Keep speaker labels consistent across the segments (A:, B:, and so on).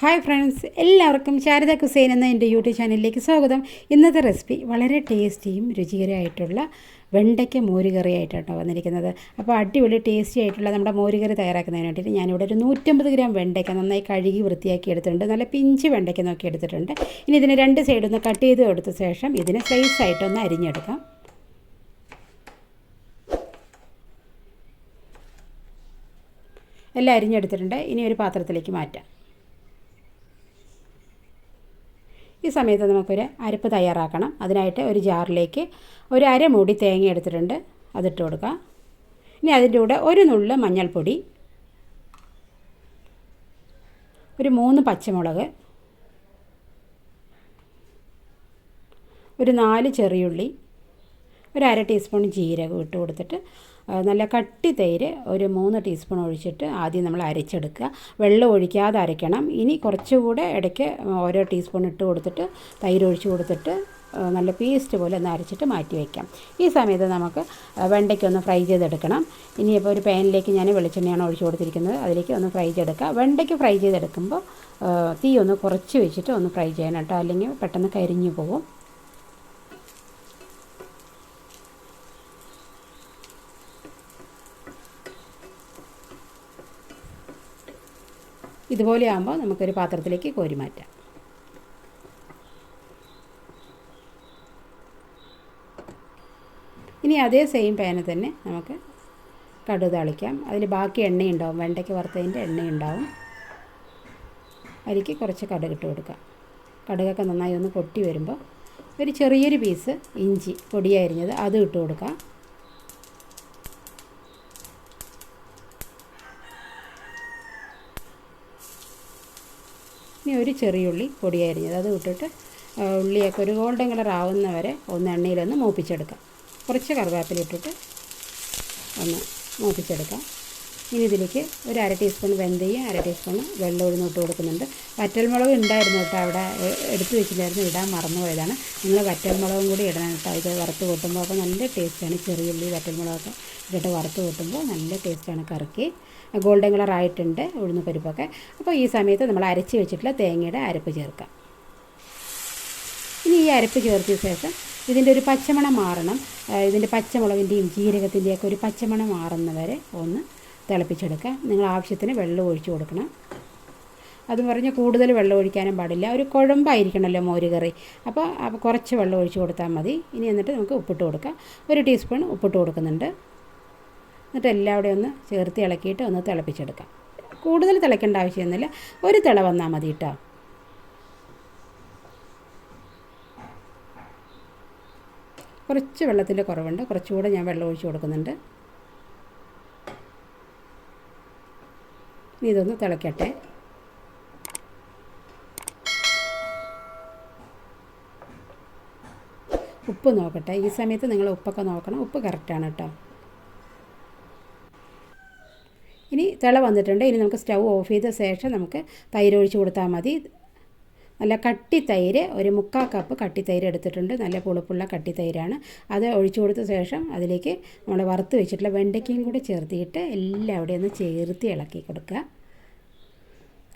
A: Hi friends എല്ലാവർക്കും Sharada cuisine എന്ന എന്റെ യൂട്യൂബ് ചാനലിലേക്ക് സ്വാഗതം. ഇന്നത്തെ റെസിപ്പി വളരെ ടേസ്റ്റിയും രുചികരമായിട്ടുള്ള വെണ്ടയ്ക്ക മോരുകറി ആയിട്ടാണ് വന്നിരിക്കുന്നത്. അപ്പോൾ അടിപൊളി ടേസ്റ്റി ആയിട്ടുള്ള നമ്മുടെ മോരുകറി തയ്യാറാക്കുന്നതിന് വേണ്ടിയിട്ട് ഞാനിവിടെ ഒരു നൂറ്റമ്പത് ഗ്രാം വെണ്ടയ്ക്ക നന്നായി കഴുകി വൃത്തിയാക്കി എടുത്തിട്ടുണ്ട്. നല്ല പിഞ്ച് വെണ്ടയ്ക്ക നോക്കി എടുത്തിട്ടുണ്ട്. ഇനി ഇതിനെ രണ്ട് സൈഡൊന്ന് കട്ട് ചെയ്ത് കൊടുത്ത ശേഷം ഇതിനെ സ്ലൈസ് ആയിട്ടൊന്ന് അരിഞ്ഞെടുക്കാം. എല്ലാം അരിഞ്ഞെടുത്തിട്ടുണ്ട്. ഇനി ഒരു പാത്രത്തിലേക്ക് മാറ്റാം. ഈ സമയത്ത് നമുക്കൊരു അരപ്പ് തയ്യാറാക്കണം. അതിനായിട്ട് ഒരു ജാറിലേക്ക് ഒരു അരമൂടി തേങ്ങ എടുത്തിട്ടുണ്ട്. അതിട്ട് കൊടുക്കുക ഇനി അതിന്റെ കൂടെ ഒരു നുള്ള് മഞ്ഞൾപ്പൊടി ഒരു മൂന്ന് പച്ചമുളക് ഒരു നാല് ചെറിയുള്ളി ഒരു അര ടീസ്പൂൺ ജീരകം ഇട്ട് കൊടുത്തിട്ട് നല്ല കട്ടി തൈര് ഒരു മൂന്ന് ടീസ്പൂൺ ഒഴിച്ചിട്ട് ആദ്യം നമ്മൾ അരച്ചെടുക്കുക. വെള്ളം ഒഴിക്കാതെ അരയ്ക്കണം. ഇനി കുറച്ചുകൂടെ ഇടയ്ക്ക് ഓരോ ടീസ്പൂൺ ഇട്ട് കൊടുത്തിട്ട് തൈര് ഒഴിച്ച് കൊടുത്തിട്ട് നല്ല പേസ്റ്റ് പോലെ ഒന്ന് അരച്ചിട്ട് മാറ്റി വയ്ക്കാം. ഈ സമയത്ത് നമുക്ക് വെണ്ടയ്ക്കൊന്ന് ഫ്രൈ ചെയ്തെടുക്കണം. ഇനിയിപ്പോൾ ഒരു പാനിലേക്ക് ഞാൻ വെളിച്ചെണ്ണയാണ് ഒഴിച്ച് കൊടുത്തിരിക്കുന്നത്. അതിലേക്ക് ഒന്ന് ഫ്രൈ ചെയ്തെടുക്കുക വെണ്ടയ്ക്ക് ഫ്രൈ ചെയ്തെടുക്കുമ്പോൾ തീ ഒന്ന് കുറച്ച് വെച്ചിട്ട് ഒന്ന് ഫ്രൈ ചെയ്യണം കേട്ടോ. അല്ലെങ്കിൽ പെട്ടെന്ന് കരിഞ്ഞു പോകും ഇതുപോലെ ആകുമ്പോൾ നമുക്കൊരു പാത്രത്തിലേക്ക് കോരി മാറ്റാം. ഇനി അതേ സെയിം പാനിൽ തന്നെ നമുക്ക് കടു തളിക്കാം. അതിൽ ബാക്കി എണ്ണയുണ്ടാവും. വെണ്ടയ്ക്ക് വറുത്തതിന്റെ എണ്ണയുണ്ടാവും. അതിലേക്ക് കുറച്ച് കടുക് ഇട്ട് കൊടുക്കാം. കടുകൊക്കെ നന്നായി ഒന്ന് പൊട്ടി വരുമ്പോൾ ഒരു ചെറിയൊരു പീസ് ഇഞ്ചി പൊടിയരിഞ്ഞത് അത് ഇട്ട് കൊടുക്കാം. ഇനി ഒരു ചെറിയുള്ളി പൊടിയരിഞ്ഞത് അത് ഇട്ടിട്ട് ഉള്ളിയൊക്കെ ഒരു ഗോൾഡൻ കളർ ആവുന്ന വരെ ഒന്ന് എണ്ണയിലൊന്ന് മൂപ്പിച്ചെടുക്കാം. കുറച്ച് കറിവേപ്പില ഇട്ടിട്ട് ഒന്ന് മൂപ്പിച്ചെടുക്കാം. ഇനി ഇതിലേക്ക് ഒരു അര ടീസ്പൂൺ വെന്തയും അര ടീസ്പൂൺ വെള്ളം ഇട്ട് കൊടുക്കുന്നുണ്ട്. വറ്റൽമുളക് ഉണ്ടായിരുന്നു കേട്ടോ അവിടെ എടുത്തു വെച്ചില്ലായിരുന്നു ഇടാൻ മറന്നു പോയതാണ് നിങ്ങൾ വറ്റൽമുളകും കൂടി ഇടണം കേട്ടോ. ഇത് വറുത്ത് കൂട്ടുമ്പോൾ അപ്പോൾ നല്ല ടേസ്റ്റാണ് ചെറിയുള്ളി വറ്റൽമുളകൊക്കെ ഇട്ടിട്ട് വറുത്ത് കൂട്ടുമ്പോൾ നല്ല ടേസ്റ്റാണ് കറിക്ക്. ഗോൾഡൻ കളർ ആയിട്ടുണ്ട് ഉഴുന്ന് പരിപ്പൊക്കെ. അപ്പോൾ ഈ സമയത്ത് നമ്മൾ അരച്ച് വെച്ചിട്ടുള്ള തേങ്ങയുടെ അരപ്പ് ചേർക്കാം. ഇനി ഈ അരപ്പ് ചേർത്തിയ ശേഷം ഇതിന്റെ ഒരു പച്ചമണം മാറണം. ഇതിന്റെ പച്ചമുളകിന്റെയും ജീരകത്തിന്റെയൊക്കെ ഒരു പച്ചമണം മാറുന്നവരെ ഒന്ന് തിളപ്പിച്ചെടുക്കുക. നിങ്ങൾ ആവശ്യത്തിന് വെള്ളം ഒഴിച്ചു കൊടുക്കണം. അത് പറഞ്ഞ് കൂടുതൽ വെള്ളം ഒഴിക്കാനും പാടില്ല. ഒരു കുഴമ്പായിരിക്കണമല്ലോ മോര് കറി അപ്പോൾ അപ്പോൾ കുറച്ച് വെള്ളം ഒഴിച്ച് കൊടുത്താൽ മതി. ഇനി എന്നിട്ട് നമുക്ക് ഉപ്പിട്ട് കൊടുക്കാം. ഒരു ടീസ്പൂൺ ഉപ്പിട്ട് കൊടുക്കുന്നുണ്ട്. എന്നിട്ട് എല്ലാം കൂടെ ഒന്ന് ചേർത്ത് ഇളക്കിയിട്ട് ഒന്ന് തിളപ്പിച്ചെടുക്കാം. കൂടുതൽ തിളയ്ക്കേണ്ട ആവശ്യമൊന്നുമില്ല. ഒരു തിള വന്നാൽ മതി കേട്ടോ. കുറച്ച് വെള്ളത്തിന്റെ കുറവുണ്ട്. കുറച്ചുകൂടെ ഞാൻ വെള്ളം ഒഴിച്ച് കൊടുക്കുന്നുണ്ട്. ഇനി ഇതൊന്ന് തിളയ്ക്കട്ടെ ഉപ്പ് നോക്കട്ടെ. ഈ സമയത്ത് നിങ്ങൾ ഉപ്പൊക്കെ നോക്കണം. ഉപ്പ് കറക്റ്റാണ് കേട്ടോ. ഇനി തിള വന്നിട്ടുണ്ട്. ഇനി നമുക്ക് സ്റ്റൗ ഓഫ് ചെയ്ത ശേഷം നമുക്ക് തൈര് ഒഴിച്ച് കൊടുത്താൽ മതി. നല്ല കട്ടി തൈര് ഒരു മുക്കാൽ കപ്പ് കട്ടി തൈര് എടുത്തിട്ടുണ്ട്. നല്ല പുളിപ്പുള്ള കട്ടി തൈരാണ്. അത് ഒഴിച്ചു കൊടുത്ത ശേഷം അതിലേക്ക് നമ്മൾ വറുത്ത് വെച്ചിട്ടുള്ള വെണ്ടയ്ക്കയും കൂടി ചേർത്തിയിട്ട് എല്ലാം അവിടെ ഒന്ന് ചേർത്ത് ഇളക്കി കൊടുക്കുക.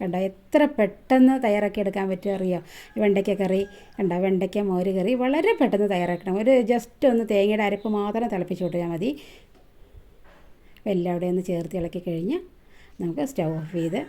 A: കണ്ട? എത്ര പെട്ടെന്ന് തയ്യാറാക്കി എടുക്കാൻ പറ്റും അറിയോ? വെണ്ടയ്ക്ക കറി കണ്ട? വെണ്ടയ്ക്ക മോര് കറി വളരെ പെട്ടെന്ന് തയ്യാറാക്കണം. ഒരു ജസ്റ്റ് ഒന്ന് തേങ്ങയുടെ അരപ്പ് മാത്രം തിളപ്പിച്ച് കൊടുത്താൽ മതി. എല്ലാം അവിടെ ഒന്ന് ചേർത്ത് ഇളക്കി കഴിഞ്ഞ് നമുക്ക് സ്റ്റൗ ഓഫ് ചെയ്ത്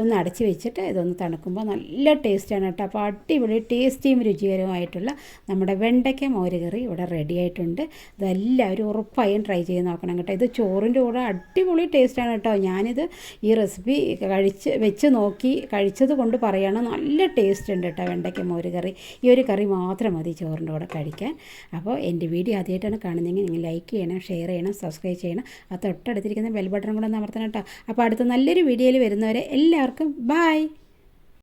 A: ഒന്ന് അടച്ച് വെച്ചിട്ട് ഇതൊന്ന് തണുക്കുമ്പോൾ നല്ല ടേസ്റ്റാണ് കേട്ടോ. അപ്പോൾ അടിപൊളി ടേസ്റ്റിയും രുചികരവുമായിട്ടുള്ള നമ്മുടെ വെണ്ടയ്ക്ക മോര് കറി ഇവിടെ റെഡി ആയിട്ടുണ്ട്. ഇതെല്ലാവരും ഉറപ്പായും ട്രൈ ചെയ്ത് നോക്കണം കേട്ടോ. ഇത് ചോറിന്റെ കൂടെ അടിപൊളി ടേസ്റ്റാണ് കേട്ടോ. ഞാനിത് ഈ റെസിപ്പി കഴിച്ച് വെച്ച് നോക്കി കഴിച്ചത് കൊണ്ട് പറയുകയാണ് നല്ല ടേസ്റ്റ് ഉണ്ട് കേട്ടോ വെണ്ടയ്ക്ക മോര് കറി. ഈ ഒരു കറി മാത്രം മതി ചോറിന്റെ കൂടെ കഴിക്കാൻ. അപ്പോൾ എന്റെ വീഡിയോ ആദ്യമായിട്ടാണ് കാണുന്നതെങ്കിൽ നിങ്ങൾ ലൈക്ക് ചെയ്യണം ഷെയർ ചെയ്യണം സബ്സ്ക്രൈബ് ചെയ്യണം. ആ തൊട്ടടുത്തിരിക്കുന്ന ബെൽ ബട്ടൺ കൂടെ ഒന്ന് അമർത്തണം കേട്ടോ. അപ്പോൾ അടുത്ത നല്ലൊരു വീഡിയോയിൽ വരുന്നവരെ എല്ലാവർക്കും ബായ്